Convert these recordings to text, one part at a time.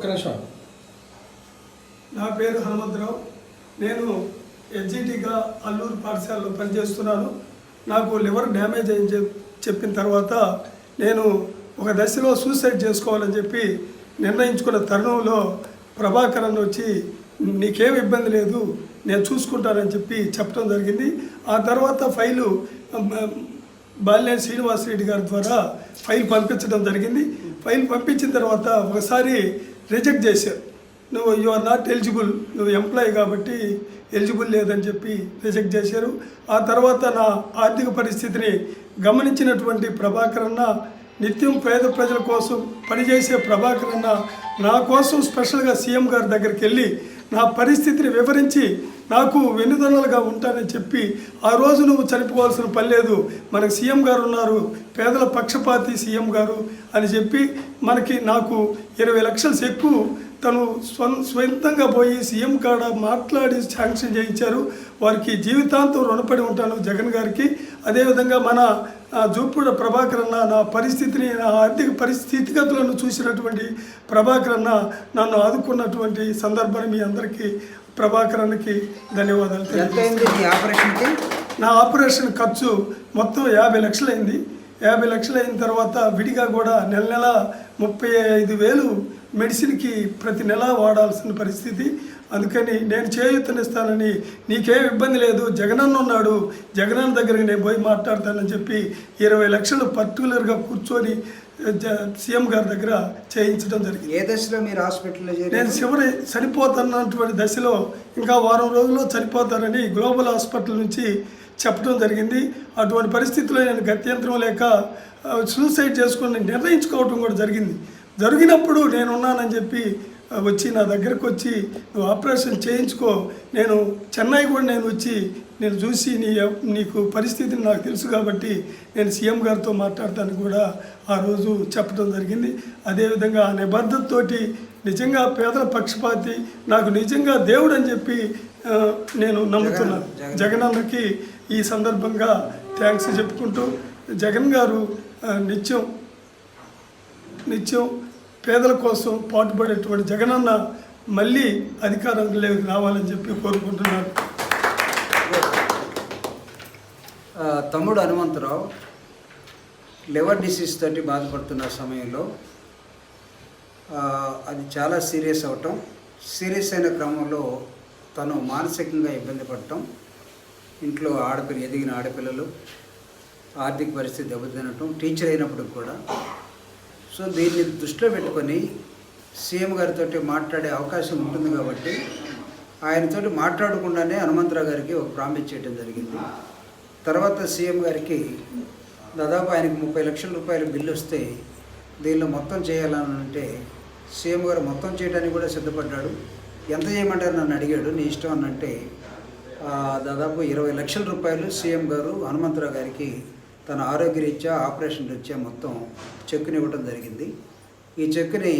ఒక్క నిమిషం. నా పేరు హనుమంతరావు. నేను ఎస్జిటిగా అల్లూరు పాఠశాలలో పనిచేస్తున్నాను. నాకు లివర్ డ్యామేజ్ అయింది చెప్పిన తర్వాత నేను ఒక దశలో సూసైడ్ చేసుకోవాలని చెప్పి నిర్ణయించుకున్న తరుణంలో ప్రభాకరన్ వచ్చి నీకేం ఇబ్బంది లేదు నేను చూసుకుంటానని చెప్పి చెప్పడం జరిగింది. ఆ తర్వాత ఫైలు బాలినేని శ్రీనివాసరెడ్డి గారి ద్వారా ఫైల్ పంపించడం జరిగింది. ఫైల్ పంపించిన తర్వాత ఒకసారి రిజెక్ట్ చేశారు. నువ్వు యు ఆర్ నాట్ ఎలిజిబుల్ నువ్వు ఎంప్లాయీ కాబట్టి ఎలిజిబుల్ లేదని చెప్పి రిజెక్ట్ చేశారు. ఆ తర్వాత నా ఆర్థిక పరిస్థితిని గమనించినటువంటి ప్రభాకరన్న నిత్యం పేద ప్రజల కోసం పనిచేసే ప్రభాకర్ నా కోసం స్పెషల్గా సీఎం గారి దగ్గరికి వెళ్ళి నా పరిస్థితిని వివరించి నాకు వెన్నుదన్నలుగా ఉంటానని చెప్పి ఆ రోజు నువ్వు చనిపోవాల్సిన పని లేదు. మనకి సీఎం గారు ఉన్నారు. పేదల పక్షపాతి సీఎం గారు అని చెప్పి మనకి నాకు ఇరవై లక్షల చెక్కు తను స్వ స్వంతంగా పోయి సీఎం కాడ మాట్లాడి శాంక్షన్ చేయించారు. వారికి జీవితాంతం రుణపడి ఉంటాను జగన్ గారికి. అదేవిధంగా మన జూపూడ ప్రభాకర్ అన్న నా పరిస్థితిని నా ఆర్థిక పరిస్థితిగతులను చూసినటువంటి ప్రభాకర్ అన్న నన్ను ఆదుకున్నటువంటి సందర్భాన్ని మీ అందరికీ ప్రభాకర్ అన్నకి ధన్యవాదాలు నీ ఆపరేషన్కి? నా ఆపరేషన్ ఖర్చు మొత్తం యాభై లక్షలు అయింది యాభై లక్షలు అయిన తర్వాత విడిగా కూడా నెల నెల ముప్పై ఐదు వేలు మెడిసిన్కి ప్రతి నెల వాడాల్సిన పరిస్థితి. అందుకని నేను చేయూతనిస్తానని నీకేం ఇబ్బంది లేదు జగనన్న ఉన్నాడు జగనన్న దగ్గరికి నేను పోయి మాట్లాడతానని చెప్పి ఇరవై లక్షలు పర్టికులర్గా కూర్చొని సీఎం గారి దగ్గర చేయించడం జరిగింది. ఏ దశలో మీరు హాస్పిటల్లో నేను చివరి చనిపోతున్నటువంటి దశలో ఇంకా వారం రోజుల్లో చనిపోతానని గ్లోబల్ హాస్పిటల్ నుంచి చెప్పడం జరిగింది. అటువంటి పరిస్థితుల్లో నేను గత్యంతరం లేక సూసైడ్ చేసుకుని నిర్ణయించుకోవడం కూడా జరిగింది. జరిగినప్పుడు నేను ఉన్నానని చెప్పి వచ్చి నా దగ్గరకు వచ్చి నువ్వు ఆపరేషన్ చేయించుకో. నేను చెన్నై కూడా నేను వచ్చి నేను చూసి నీ నీకు పరిస్థితిని నాకు తెలుసు కాబట్టి నేను సీఎం గారితో మాట్లాడతాను కూడా ఆ రోజు చెప్పడం జరిగింది. అదేవిధంగా ఆ నిబద్ధతతోటి నిజంగా పేదల పక్షపాతి నాకు నిజంగా దేవుడు అని చెప్పి నేను నమ్ముతున్నాను. జగన్- జగనన్నకి ఈ సందర్భంగా థ్యాంక్స్ చెప్పుకుంటూ జగన్ గారు నిత్యం నిత్యం పేదల కోసం పాటుపడేటువంటి జగనన్న మళ్ళీ అధికారంలోకి రావాలని చెప్పి కోరుకుంటున్నాను. తమ్ముడు హనుమంతరావు లివర్ డిసీజ్ తోటి బాధపడుతున్న సమయంలో అది చాలా సీరియస్ అవటం సీరియస్ అయిన క్రమంలో తను మానసికంగా ఇబ్బంది పడటం ఇంట్లో ఆడపిల్ల ఎదిగిన ఆడపిల్లలు ఆర్థిక పరిస్థితి దెబ్బతినటం టీచర్ అయినప్పుడు కూడా సో దీన్ని దృష్టిలో పెట్టుకొని సీఎం గారితో మాట్లాడే అవకాశం ఉంటుంది కాబట్టి ఆయనతో మాట్లాడకుండానే హనుమంతరావు గారికి ఒక ప్రామిస్ చేయడం జరిగింది. తర్వాత సీఎం గారికి దాదాపు ఆయనకి ముప్పై లక్షల రూపాయల బిల్లు వస్తే దీనిలో మొత్తం చేయాలని అంటే సీఎం గారు మొత్తం చేయడానికి కూడా సిద్ధపడ్డాడు. ఎంత చేయమంటారు నన్ను అడిగాడు. నీ ఇష్టం అనంటే దాదాపు ఇరవై లక్షల రూపాయలు సీఎం గారు హనుమంతరావు గారికి తన ఆరోగ్యరీత్యా ఆపరేషన్ రీత్యా మొత్తం చెక్కుని ఇవ్వడం జరిగింది. ఈ చెక్కుని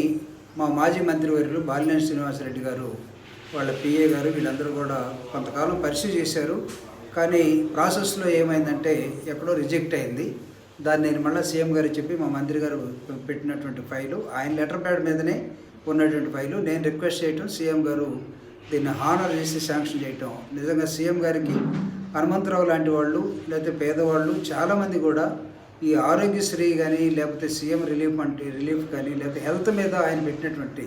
మా మాజీ మంత్రివర్యులు బాలినేని శ్రీనివాసరెడ్డి గారు వాళ్ళ పిఏ గారు వీళ్ళందరూ కూడా కొంతకాలం పరిశీలి చేశారు. కానీ ప్రాసెస్లో ఏమైందంటే ఎక్కడో రిజెక్ట్ అయింది. దాన్ని నేను మళ్ళీ సీఎం గారు చెప్పి మా మంత్రి గారు పెట్టినటువంటి ఫైలు ఆయన లెటర్ ప్యాడ్ మీదనే ఉన్నటువంటి ఫైలు నేను రిక్వెస్ట్ చేయటం సీఎం గారు దీన్ని హానర్ చేసి శాంక్షన్ చేయటం. నిజంగా సీఎం గారికి హనుమంతరావు లాంటి వాళ్ళు లేకపోతే పేదవాళ్ళు చాలామంది కూడా ఈ ఆరోగ్యశ్రీ కానీ లేకపోతే సీఎం రిలీఫ్ అంటే రిలీఫ్ కానీ లేకపోతే హెల్త్ మీద ఆయన పెట్టినటువంటి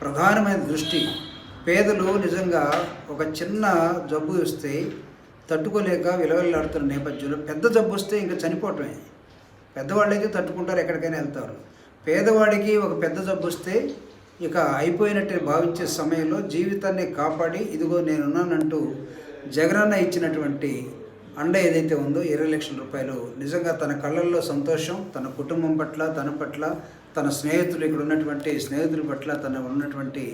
ప్రధానమైన దృష్టి పేదలు నిజంగా ఒక చిన్న జబ్బు వస్తే తట్టుకోలేక విలవెల్లాడుతున్న నేపథ్యంలో పెద్ద జబ్బు వస్తే ఇంకా చనిపోవటమే. పెద్దవాళ్ళకి తట్టుకుంటారు ఎక్కడికైనా వెళ్తారు. పేదవాడికి ఒక పెద్ద జబ్బు వస్తే ఇక అయిపోయినట్టు భావించే సమయంలో జీవితాన్ని కాపాడి ఇదిగో నేనున్నానంటూ జగనన్న ఇచ్చినటువంటి అండ ఏదైతే ఉందో ఇరవై లక్షల రూపాయలు నిజంగా తన కళ్ళల్లో సంతోషం తన కుటుంబం పట్ల తన పట్ల తన స్నేహితులు ఇక్కడ ఉన్నటువంటి స్నేహితుల పట్ల తన ఉన్నటువంటి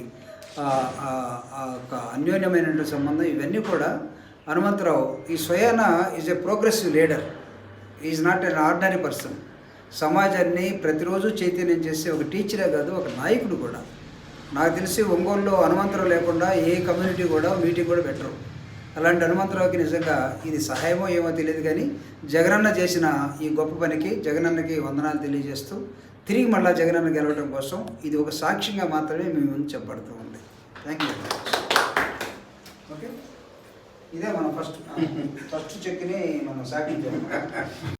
ఆ- ఆ- ఒక అన్యోన్యమైనటువంటి సంబంధం ఇవన్నీ కూడా హనుమంతరావు ఈ స్వయాన is a progressive leader. Is not an ordinary person. సమాజాన్ని ప్రతిరోజు చైతన్యం చేసే ఒక టీచరే కాదు ఒక నాయకుడు కూడా. నాకు తెలిసి ఒంగోలులో హనుమంతరావు లేకుండా ఏ కమ్యూనిటీ కూడా మీటింగ్ కూడా పెట్టరు అలాంటి హనుమంతరావుకి నిజంగా ఇది సహాయమో ఏమో తెలియదు కానీ జగనన్న చేసిన ఈ గొప్ప పనికి జగనన్నకి వందనాలు తెలియజేస్తూ తిరిగి మళ్ళా జగనన్న గెలవడం కోసం ఇది ఒక సాక్ష్యంగా మాత్రమే మేము ముందు చెప్పబడుతూ ఉంది. థ్యాంక్ యూ ఓకే ఇదే మనం ఫస్ట్ ఫస్ట్ చెక్ని మనం సాక్షి